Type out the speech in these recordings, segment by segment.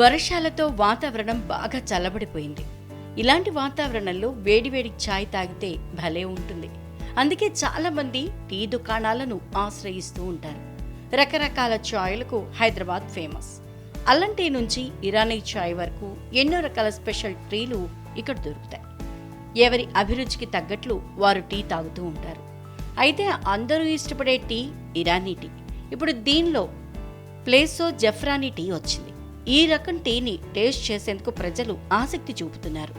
వర్షాలతో వాతావరణం బాగా చల్లబడిపోయింది. ఇలాంటి వాతావరణంలో వేడివేడి ఛాయ్ తాగితే భలే ఉంటుంది. అందుకే చాలామంది టీ దుకాణాలను ఆశ్రయిస్తూ ఉంటారు. రకరకాల ఛాయ్లకు హైదరాబాద్ ఫేమస్. అల్లం టీ నుంచి ఇరానీ ఛాయ్ వరకు ఎన్నో రకాల స్పెషల్ టీలు ఇక్కడ దొరుకుతాయి. ఎవరి అభిరుచికి తగ్గట్లు వారు టీ తాగుతూ ఉంటారు. అయితే అందరూ ఇష్టపడే టీ ఇరానీ టీ. ఇప్పుడు దీనిలో ప్లేసో జఫ్రానీ టీ వచ్చింది. ఈ రకం టీని టేస్ట్ చేసేందుకు ప్రజలు ఆసక్తి చూపుతున్నారు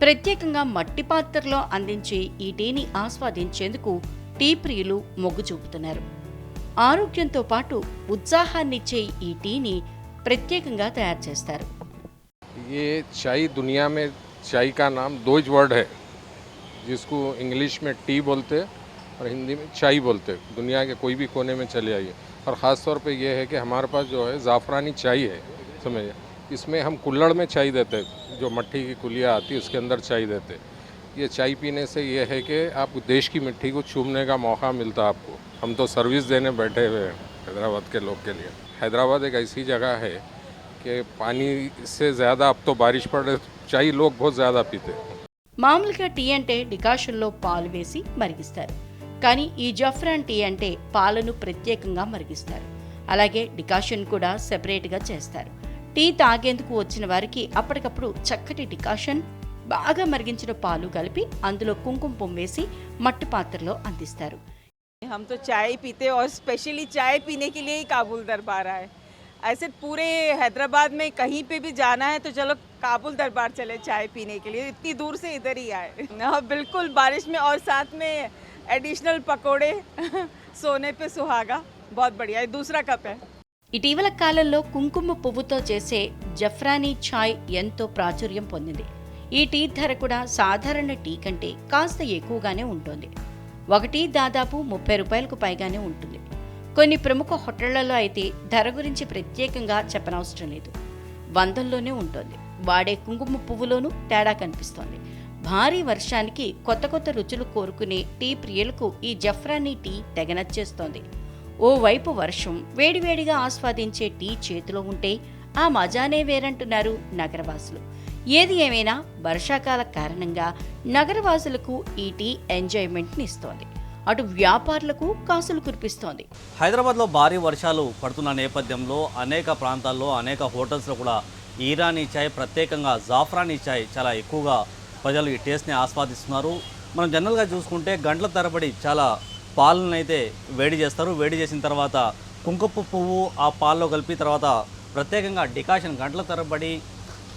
ప్రత్యేకంగా మట్టి పాత్రలో అందించే ఈ టీని ఆస్వాదించేందుకు టీ ప్రియులు మొగ్గు చూపుతున్నారు ఆరోగ్యంతో పాటు ఉత్సాహాన్నిచ్చే ఈ టీని ప్రత్యేకంగా తయారు చేస్తారు ये चाय दुनिया में चाय का नाम दो ही वर्ड है जिसको इंग्लिश में टी बोलते हैं और हिंदी में चाय बोलते हैं दुनिया के कोई भी कोने में चले आइए और ख़ास तौर पे ये है कि हमारे पास जो है ज़ाफ़रानी चाय है समझिए इसमें हम कुल्लड़ में चाय देते हैं जो मट्टी की कुलिया आती है उसके अंदर चाय देते हैं ये चाय पीने से ये है कि आप देश की मिट्टी को चूमने का मौका मिलता है आपको हम तो सर्विस देने बैठे हुए हैं हैदराबाद के लोग के लिए हैदराबाद एक ऐसी जगह है कि पानी से ज़्यादा अब तो बारिश पड़ रही चाय लोग बहुत ज़्यादा पीते हैं మామూలుగా టీ అంటే డికాషన్లో పాలు వేసి మరిగిస్తారు కానీ ఈ జఫ్రాన్ టీ అంటే పాలను ప్రత్యేకంగా మరిగిస్తారు అలాగే డికాషన్ కూడా సెపరేట్గా చేస్తారు టీ తాగేందుకు వచ్చిన వారికి అప్పటికప్పుడు చక్కటి డికాషన్ బాగా మరిగించిన పాలు కలిపి అందులో కుంకుమ పొమ్మేసి మట్టి పాత్రలో అందిస్తారు हम तो चाय पीते हैं और स्पेशली चाय पीने के लिए ही काबुल दरबार आए ऐसे पूरे हैदराबाद में कहीं पे भी जाना है तो चलो काबुल दरबार चले चाय पीने के लिए इतनी दूर से इधर ही आए हाँ बिल्कुल बारिश में और साथ में एडिशनल पकोड़े सोने पे सुहागा बहुत बढ़िया ये दूसरा कप है ఇటీవల కాలంలో కుంకుమ పువ్వుతో చేసే జఫ్రానీ ఛాయ్ ఎంతో ప్రాచుర్యం పొందింది. ఈ టీ ధర కూడా సాధారణ టీ కంటే కాస్త ఎక్కువగానే ఉంటుంది. ఒకటి దాదాపు ముప్పై రూపాయలకు పైగానే ఉంటుంది. కొన్ని ప్రముఖ హోటళ్ళలో అయితే ధర గురించి ప్రత్యేకంగా చెప్పనవసరం లేదు. వందల్లోనే ఉంటుంది. వాడే కుంకుమ పువ్వులోనూ తేడా కనిపిస్తోంది. భారీ వర్షానికి కొత్త కొత్త రుచులు కోరుకునే టీ ప్రియులకు ఈ జఫ్రానీ టీ తెగనచ్చేస్తోంది ఓవైపు వర్షం వేడివేడిగా ఆస్వాదించే టీ చేతిలో ఉంటే ఆ మజానే వేరంటున్నారు నగరవాసులు. ఏది ఏమైనా వర్షాకాల కారణంగా నగరవాసులకు ఈ టీ ఎంజాయ్మెంట్ని ఇస్తోంది. అటు వ్యాపారులకు కాసులు కురిపిస్తోంది. హైదరాబాద్లో భారీ వర్షాలు పడుతున్న నేపథ్యంలో అనేక ప్రాంతాల్లో అనేక హోటల్స్లో కూడా ఈరానీ చాయ్ ప్రత్యేకంగా జాఫ్రానీ చాయ్ చాలా ఎక్కువగా ప్రజలు ఈ టేస్ట్ని ఆస్వాదిస్తున్నారు. మనం జనరల్గా చూసుకుంటే గంటల తరబడి చాలా పాలను అయితే వేడి చేస్తారు. వేడి చేసిన తర్వాత కుంకుమ పువ్వు ఆ పాల్లో కలిపి తర్వాత ప్రత్యేకంగా డికాషన్ గంటల తరబడి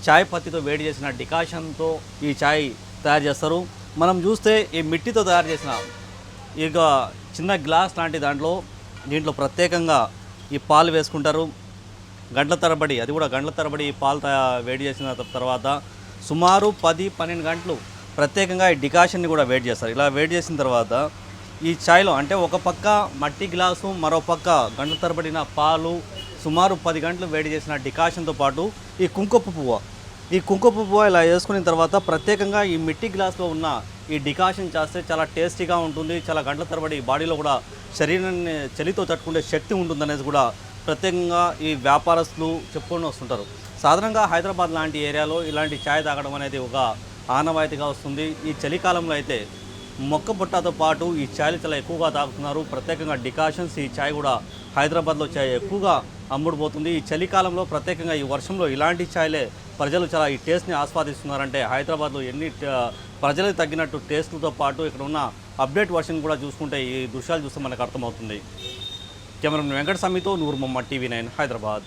చాయ్ పత్తితో వేడి చేసిన డికాషన్తో ఈ చాయ్ తయారు చేస్తారు. మనం చూస్తే ఈ మిట్టితో తయారు చేసిన ఇక చిన్న గ్లాస్ లాంటి దాంట్లో దీంట్లో ప్రత్యేకంగా ఈ పాలు వేసుకుంటారు. గంటల తరబడి అది కూడా గంటల తరబడి ఈ పాలు వేడి చేసిన తర్వాత సుమారు పది పన్నెండు గంటలు ప్రత్యేకంగా ఈ డికాషన్ని కూడా వేడి చేస్తారు. ఇలా వేడి చేసిన తర్వాత ఈ ఛాయ్లో అంటే ఒక పక్క మట్టి గ్లాసు మరో పక్క గంటల తరబడిన పాలు సుమారు పది గంటలు వేడి చేసిన డికాషన్తో పాటు ఈ కుంకుమ పువ్వు. ఈ కుంకుమ పువ్వు ఇలా వేసుకున్న తర్వాత ప్రత్యేకంగా ఈ మిట్టి గ్లాస్లో ఉన్న ఈ డికాషన్ చేస్తే చాలా టేస్టీగా ఉంటుంది చాలా గంటల తరబడి బాడీలో కూడా శరీరాన్ని చలితో తట్టుకునే శక్తి ఉంటుందనేది కూడా ప్రత్యేకంగా ఈ వ్యాపారస్తులు చెప్పుకొని వస్తుంటారు. సాధారణంగా హైదరాబాద్ లాంటి ఏరియాలో ఇలాంటి ఛాయ్ తాగడం అనేది ఒక ఆనవాయితీగా వస్తుంది. ఈ చలికాలంలో అయితే మొక్క పుట్టతో పాటు ఈ ఛాయలు చాలా ఎక్కువగా తాగుతున్నారు. ప్రత్యేకంగా డికాషన్స్ ఈ ఛాయ్ కూడా హైదరాబాద్లో ఛాయ్ ఎక్కువగా అమ్ముడుపోతుంది. ఈ చలికాలంలో ప్రత్యేకంగా ఈ వర్షంలో ఇలాంటి ఛాయ్లే ప్రజలు చాలా ఈ టేస్ట్ని ఆస్వాదిస్తున్నారంటే హైదరాబాద్లో ఎన్ని ప్రజలకు తగ్గినట్టు టేస్ట్లతో పాటు ఇక్కడ ఉన్న అప్డేట్ వర్షన్ కూడా చూసుకుంటే ఈ దృశ్యాలు చూస్తే మనకు అర్థమవుతుంది. కెమెరా వెంకట స్వామితో నూరు మమ్మ టీవీ నైన్ హైదరాబాద్.